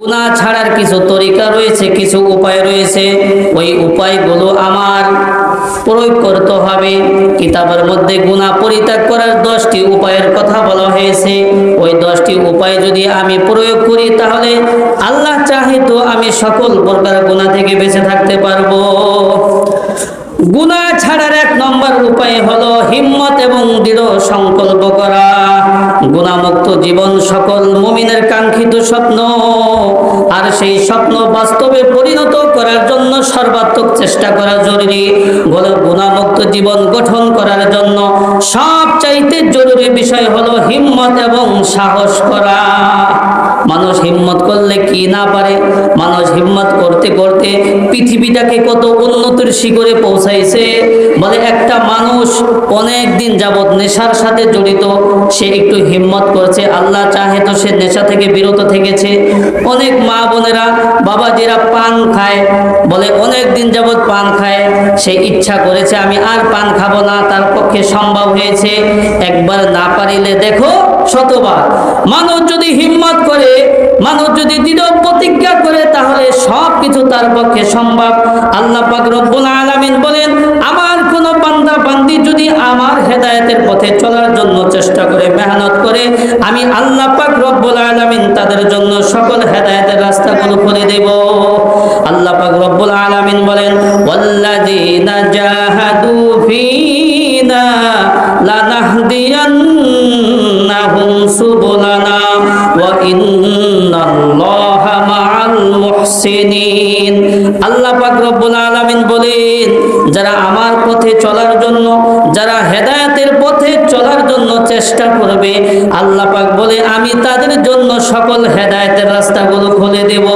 গুনাহ ছাড়ার কিছু তরিকা রয়েছে, কিছু উপায় রয়েছে। ওই উপায়গুলো আমার প্রয়োগ করতে হবে। কিতাবের মধ্যে গুনাহ পরিত্যাগ করার দশটি উপায়ের কথা বলা হয়েছে। ওই দশটি উপায় যদি আমি প্রয়োগ করি, তাহলে আল্লাহ চাহে তো আমি সকল প্রকার গুনাহ থেকে বেঁচে থাকতে পারব। গুনাহ ছাড়ার এক নম্বর উপায় হলো হিম্মত এবং দৃঢ় সংকল্প করা। গুণামুক্ত জীবন সকল মুমিনের কাঙ্ক্ষিত স্বপ্ন। আর সেই স্বপ্ন বাস্তবে পরিণত করার জন্য সর্বাত্মক চেষ্টা করা জরুরি। গুণামুক্ত জীবন গঠন করার জন্য সবচাইতে জরুরি বিষয় হলো হিম্মত এবং সাহস করা। মানুষ হিম্মত করলে কি না পারে? মানুষ হিম্মত করতে করতে পৃথিবীটাকে কত উন্নতির শিখরে পৌঁছাইছে। বলে একটা মানুষ অনেক দিন যাবৎ নেশার সাথে জড়িত, সে একটু হিম্মত করছে, আল্লাহ চাহে তো সে নেশা থেকে বিরত থেকেছে। অনেক মা বোনেরা বাবাজিরা পান খায়, বলে অনেক দিন যাবৎ পান খায়, সে ইচ্ছা করেছে, আমি আর পান খাব না। তার পক্ষে সম্ভব হয়েছে। একবার না পারিলে দেখো শতবার মানুষ যদি হিম্মত করে মানুষ যদি দৃঢ় প্রতিজ্ঞা করে, তাহলে সব কিছু তার পক্ষে সম্ভব। আল্লাহ পাক রব্বুল আলামিন বলেন, আমার কোন বান্দা, বান্দি যদি আমার হেদায়েতের পথে চলার জন্য চেষ্টা করে, মেহনত করে, আমি আল্লাহ পাক রব্বুল আলামিন তাদের জন্য সকল হেদায়েতের রাস্তাগুলো খুলে দেব। আল্লাহ পাক রব্বুল আলামিন বলেন, ওয়াল্লাযীনা জাহাদু ফীনা ইন্নাল্লাহা মাআল মুহসিনিন। আল্লাহ পাক রব্বুল আলামিন বলেন, যারা আমার পথে চলার জন্য, যারা হেদায়েতের পথে চলার জন্য চেষ্টা করবে, আল্লাহ পাক বলে, আমি তাদের জন্য সকল হেদায়েতের রাস্তাগুলো খুলে দেব।